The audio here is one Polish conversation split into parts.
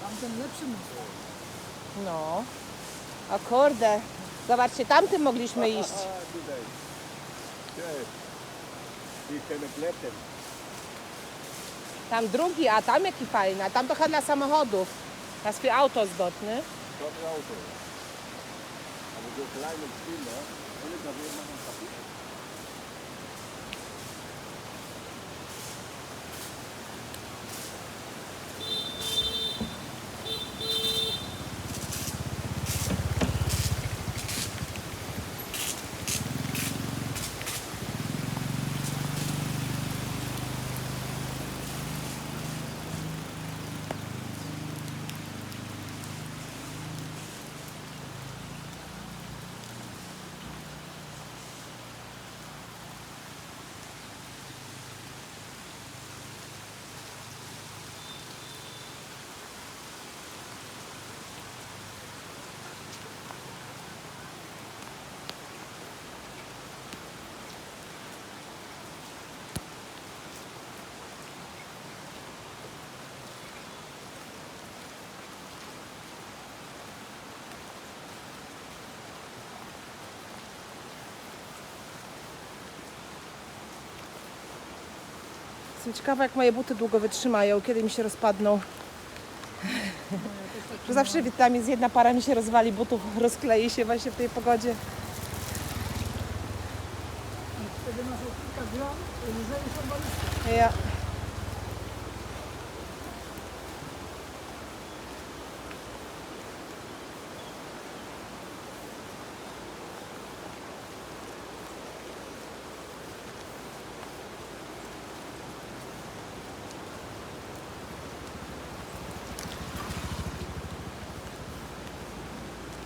Tamten lepszy most. No. O kurde. Zobaczcie, tamtym mogliśmy iść. tutaj. I chcemy kleptem. Tam drugi, a tam jaki fajny. A tam chyba dla samochodów. Na swój auto zdotny. Dobre Auto. Aber so kleine Kinder, alle da wir machen Jestem ciekawa, jak moje buty długo wytrzymają, kiedy mi się rozpadną. Że zawsze tam jest jedna para mi się rozwali butów, rozklei się właśnie w tej pogodzie. Wtedy masz kilka gram lżej są. Ja.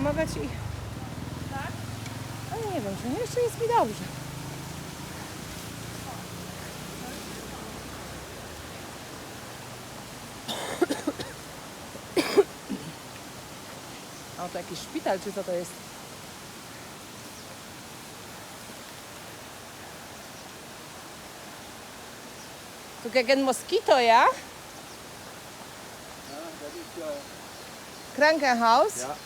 Mogę mogę ci... Tak? No nie wiem, czy nie, jeszcze jest mi dobrze. A to jakiś szpital, czy co to jest? Tu gegen Moskito, ja? Das ist ja. Krankenhaus. Ja.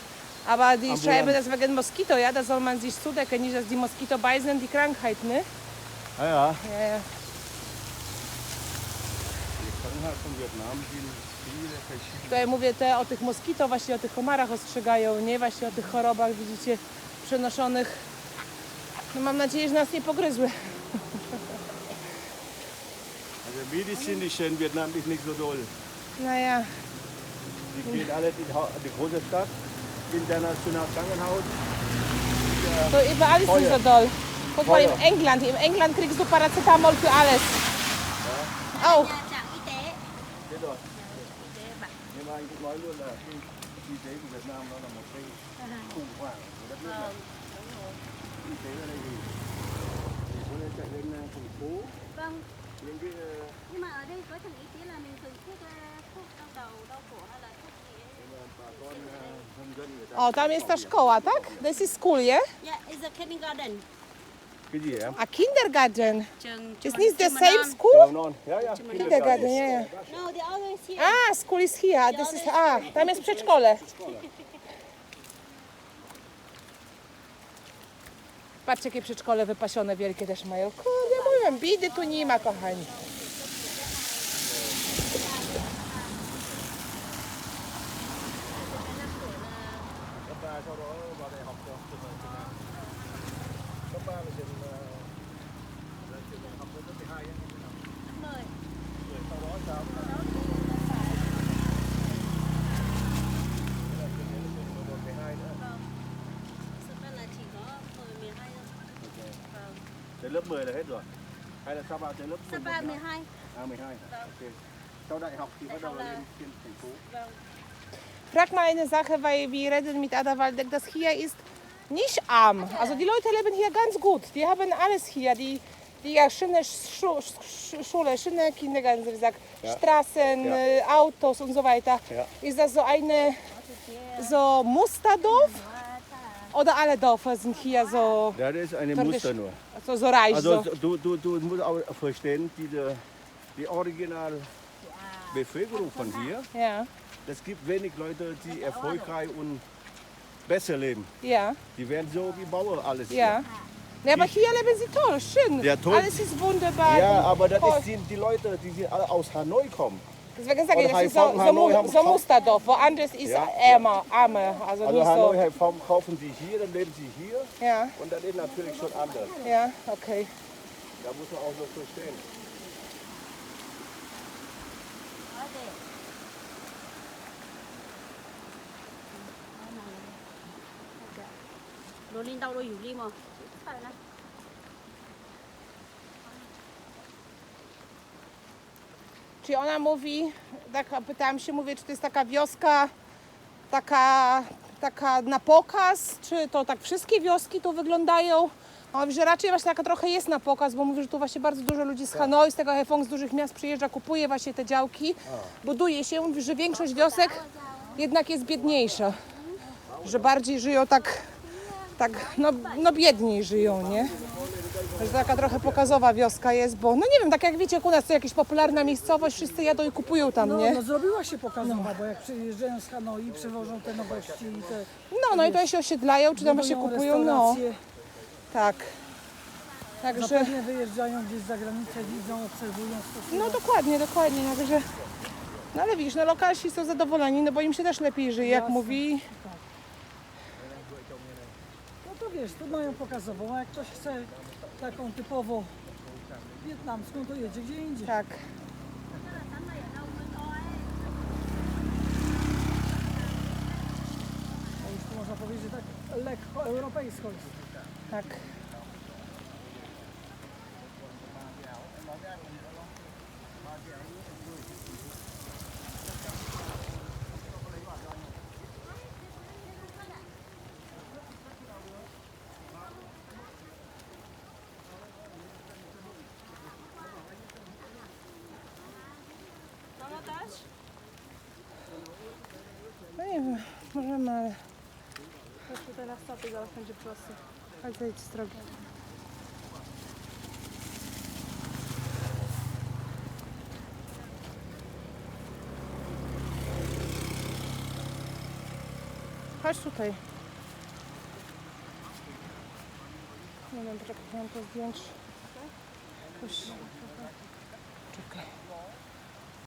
Aber die Ambulant. schreiben das wegen Moskito, ja? Da soll man sich zudecken, nicht, dass die Moskito beißen, die Krankheit, ne? Ja, ja. Ja, ja. Tutaj mówię te o tych moskito, właśnie o tych komarach ostrzegają, nie? Właśnie o tych chorobach, widzicie, przenoszonych. No mam nadzieję, że nas nie pogryzły. Also medizinisch in Vietnam ist nicht so doll. No ja. Die gehen alle in die große Stadt, international Krankenhaus. To überall ist nicht so doll. Guck mal, Feuer. im England, im England kriegst du Paracetamol für alles. Auch. y tế y tế Nhưng mà anh cũng nói luôn là y tế của Việt Nam nó là một cái khủng hoảng của đất nước này y tế ở đây thì thì có nên chạy lên thành phố Vâng, những cái uh, nhưng mà ở đây có thằng ý kiến là mình dùng thuốc ờ, thuốc đau đầu, đau cổ hay là thuốc O, tam jest ta szkoła, tak? This is school, yeah? Yeah, it's a kindergarten. cái gì em A kindergarten. Trường Is this the same school? mầm non yeah, yeah. Kindergarten, yeah, yeah. No, the other is here. A, school is here. This is, a, tam jest przedszkole. Patrzcie, jakie przedszkole wypasione wielkie też mają. Kurde, mówię, bidy tu nie ma, kochani. 10 là hết rồi hay là sau ba tới lớp Sapa 11 nữa? 12. à 12 Vâng. ok sau đại học thì Đại bắt đầu là lên trên thành phố Vâng. Frag mal eine Sache, weil wir reden mit Ada Waldeck, das hier ist nicht arm. Also die Leute leben hier ganz gut. Die haben alles hier. Die, die ja, schöne Schu Sch Schule, schöne Kindergarten, wie gesagt, Ja. Straßen, Ja. äh, Autos und so weiter. Ja. Ist das so eine so Musterdorf? Oder alle Dörfer sind hier so, Ja, das ist eine Muster nur. so, so reich? Also so. du, du, du musst auch verstehen, diese, die original Bevölkerung von hier, Ja, es gibt wenig Leute, die erfolgreich und besser leben. ja, Die werden so wie Bauern alles. ja. Ja, aber hier leben sie toll, schön. Ja, toll. Alles ist wunderbar. Hier. Ja, aber das ist die, die Leute, die sind alle aus Hanoi kommen. Deswegen sage ich, das ist so, so, so Musterdorf. Woanders ist Ja. ärmer, armer. Also, Also Hanoi kaufen sie hier, dann leben sie hier so. Ja, und dann ist natürlich schon anders. ja, okay. Da muss man auch so verstehen. Đồ Czyli ona mówi, tak pytałam się, mówię, czy to jest taka wioska, taka, taka na pokaz, czy to tak wszystkie wioski tu wyglądają? A Mówi, że raczej właśnie taka trochę jest na pokaz, bo mówi, że tu właśnie bardzo dużo ludzi z Hanoi, z tego Haiphong, z dużych miast przyjeżdża, kupuje właśnie te działki, buduje się. Mówi, że większość wiosek jednak jest biedniejsza, że bardziej żyją tak, tak no, no biedniej żyją, nie? Że taka trochę pokazowa wioska jest, bo no nie wiem, tak jak wiecie, u nas to jakaś popularna miejscowość, wszyscy jadą i kupują tam, No, nie? no zrobiła się pokazowa, bo jak przyjeżdżają z Hanoi, przewożą te nowości i te No, no i tutaj się osiedlają, czy tam właśnie budują kupują, no, restauracje. tak. Także, Zapewne wyjeżdżają gdzieś za granicę, widzą, obserwują, stosują. no dokładnie, dokładnie, no, także, no ale widzisz, no lokalsi są zadowoleni, no bo im się też lepiej żyje, jak Jasne. mówi, No to wiesz, tu mają pokazową, a jak ktoś chce taką typowo wietnamską, to jedzie gdzie indziej. tak. No już tu można powiedzieć, że tak lekko europejsko jest. Tak. No nie wiem, możemy, ale... Chodź tutaj na stopy, zaraz będzie prosty. Chodź zejdź z drogi. Chodź tutaj. Nie wiem, poczekaj, mam to zdjąć. Jakoś... Czekaj.